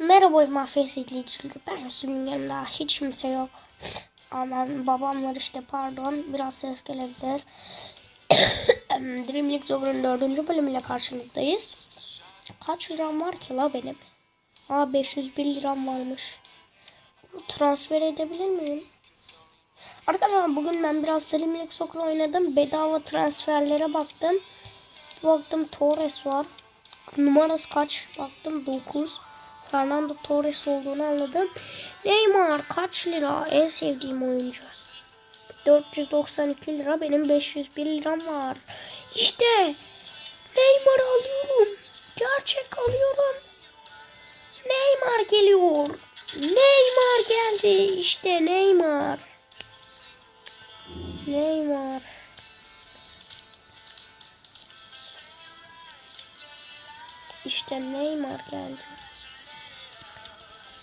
Merhaba Mafyas izleyicileri. Ben Müslüm'ün yanında hiç kimse yok. Aman babam var işte pardon. Biraz ses gelebilir. Dream League Zober'ın dördüncü bölümüyle karşınızdayız. Kaç liram var ki la benim? Aa 501 liram varmış. Transfer edebilir miyim? Arkadaşlar bugün ben biraz Dream League Soccer oynadım. Bedava transferlere baktım. Baktım Torres var. Numarası kaç? Baktım 9. Fernando Torres olduğunu anladım. Neymar kaç lira? En sevdiğim oyuncu. 492 lira. Benim 501 liram var. İşte Neymar alıyorum. Gerçek alıyorum. Neymar geliyor. Neymar geldi. İşte Neymar. Neymar. İşte Neymar geldi.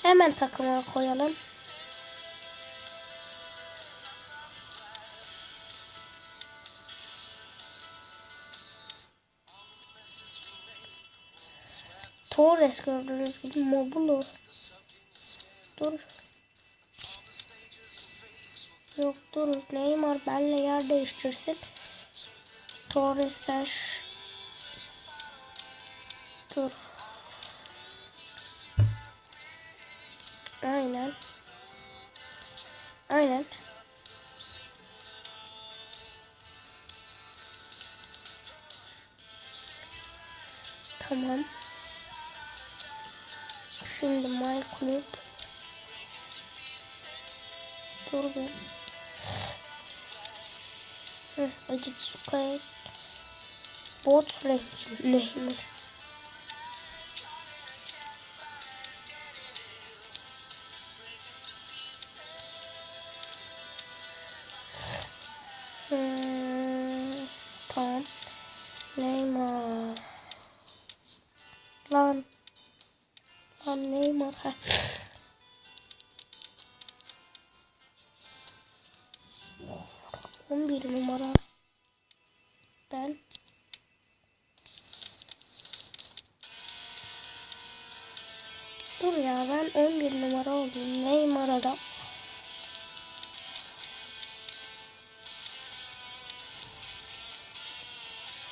Hemen takıma koyalım. Torres gördüğünüz gibi Mobulu. Dur. Yok dur. Neymar benle yer değiştirsin. Torres Dur. Aynen. Aynen. Tamam. Şimdi My Club. Dur be. Hı, Acıt Sukaya. Bot rengi. Hmm, tamam. Neymar. Lan. Lan Neymar. On bir numara. Ben. Dur ya ben 11 numara olayım. Neymar'a da.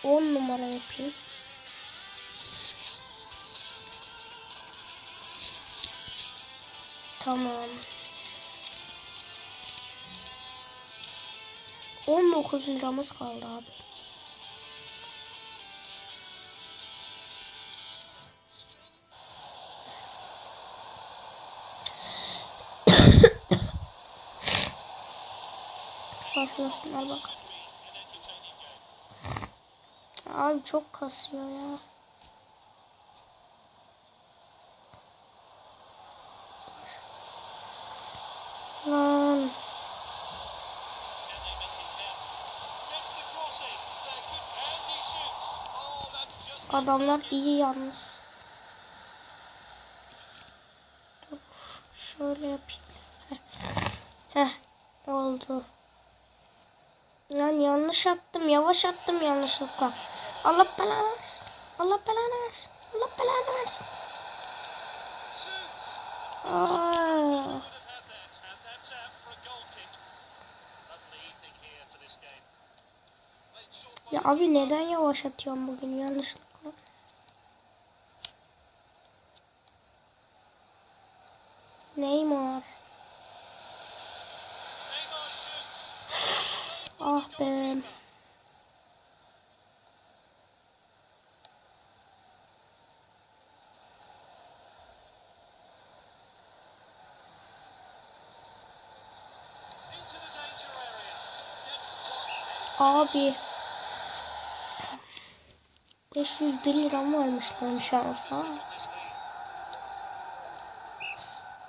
On numara yapayım. Tamam. 19 liramız kaldı abi. Başlasınlar bak. Abi çok kasıyor ya. Lan. Adamlar iyi yalnız. Şöyle yapayım. Heh, oldu. Lan yanlış attım. Yavaş attım yanlışlıkla. Allah belanı versin. Allah belanı versin. Allah belanı versin. Aa. Ya abi neden yavaş atıyorum bugün yanlışlıkla? Neymar. Ah be. Abi. 501 liram varmış lan şansa.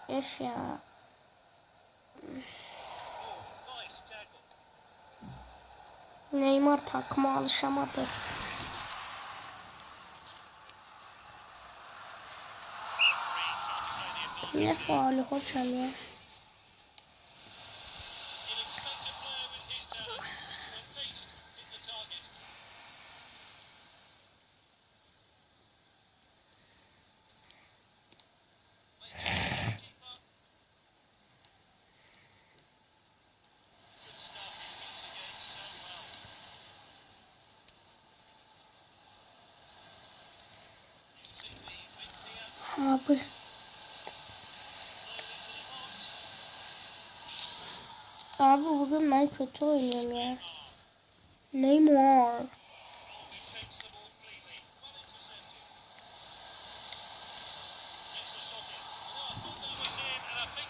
Öf ya. Neymar takıma alışamadı. Ne faali hocam ya. Abi. Abi bugün ben kötü oynuyorum ya. Neymar.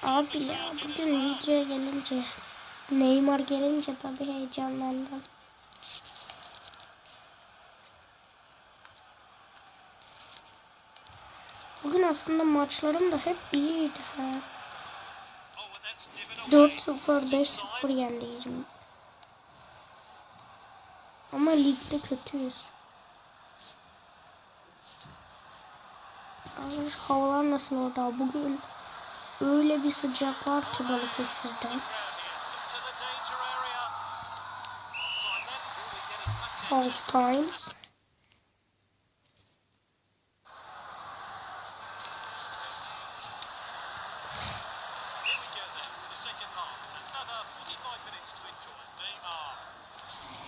Abi ya bugün videoya gelince Neymar gelince tabii heyecanlandım. Aslında maçlarım da hep iyiydi ha. 4-0, 5-0 yendiydim. Ama ligde kötüyüz. Abi havalar nasıl orada? Bugün öyle bir sıcak var ki Balıkesir'de. Half time.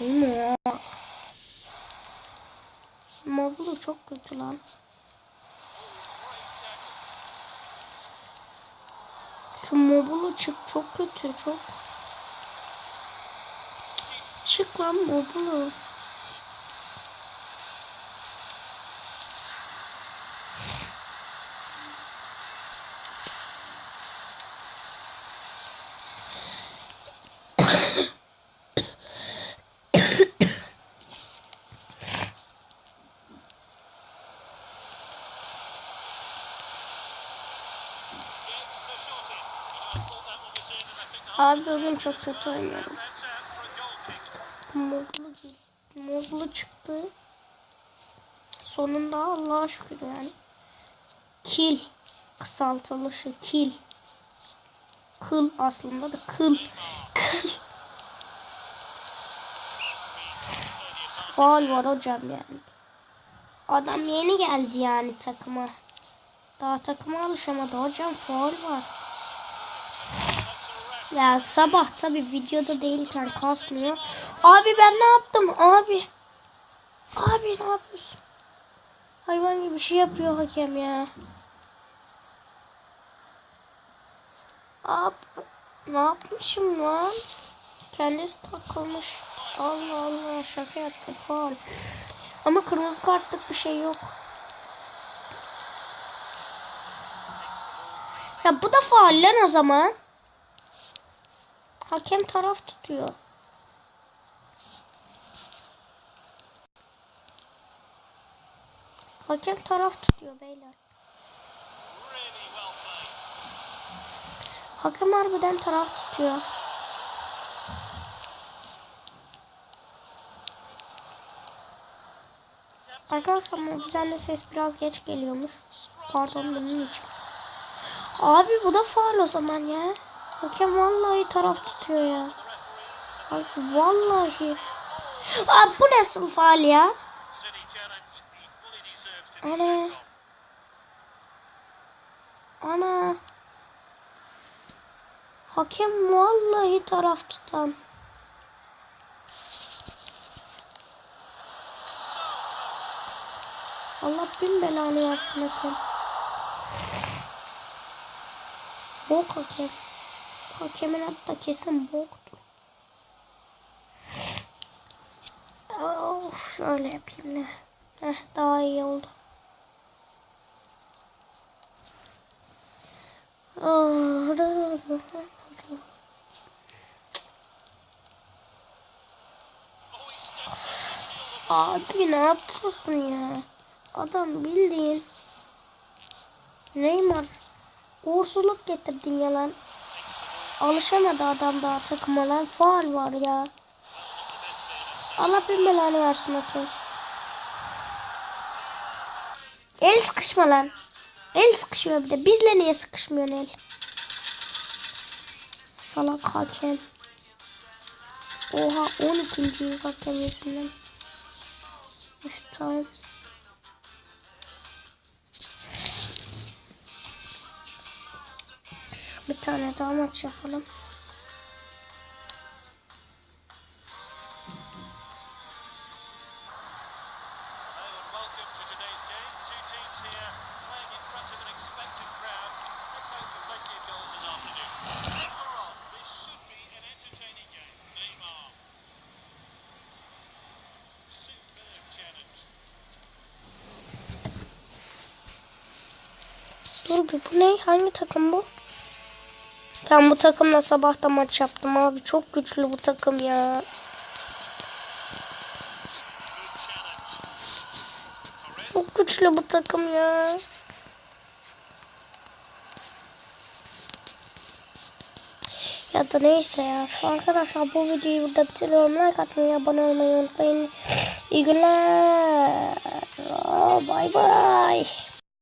Neymar. Moblu çok kötü lan. Şu mobulu çık çok kötü çok. Çık lan mobulu. Abi bugün çok kötü oynuyorum. Moblu, moblu çıktı. Sonunda Allah'a şükür yani. Kil kısaltılışı kil. Kıl aslında da kıl. Kıl. Faal var hocam yani. Adam yeni geldi yani takıma. Daha takıma alışamadı hocam faal var. Ya sabah tabi videoda değilken kasmıyor. Abi ben ne yaptım abi? Abi ne yapıyorsun? Hayvan gibi bir şey yapıyor hakem ya. Abi ne yapmışım lan? Kendisi takılmış. Allah Allah şaka yaptı faal. Ama kırmızı kartlık bir şey yok. Ya bu da faal lan o zaman. Hakem taraf tutuyor. Hakem taraf tutuyor beyler. Hakem harbiden taraf tutuyor. Arkadaşlar mobilden ses biraz geç geliyormuş. Pardon bunun için. Abi bu da faal o zaman ya. Hakem vallahi taraf tutuyor ya. Ay vallahi. Abi bu nasıl faal ya? Ana. Ana. Hakem vallahi taraf tutan. Allah bin belanı versin hakem. Bok hakem. Hakemin hatta kesin boktu. Of şöyle yapayım ne. Heh daha iyi oldu. Abi ne yapıyorsun ya? Adam bildiğin Neymar uğursuzluk getirdin ya lan. Alışamadı adam daha takıma lan. Faal var ya. Allah bin belanı versin Atıl. El sıkışma lan. El sıkışmıyor bir de. Bizle niye sıkışmıyorsun el? Salak hakem. Oha 12. yüz hakem yüzünden. Bir tane daha maç yapalım. Bu ne? Hangi takım bu? Ben bu takımla sabah da maç yaptım abi. Çok güçlü bu takım ya. Çok güçlü bu takım ya. Ya da neyse ya. Arkadaşlar bu videoyu burada bitiriyorum. Like atmayı, abone olmayı unutmayın. İyi günler. Bay bay.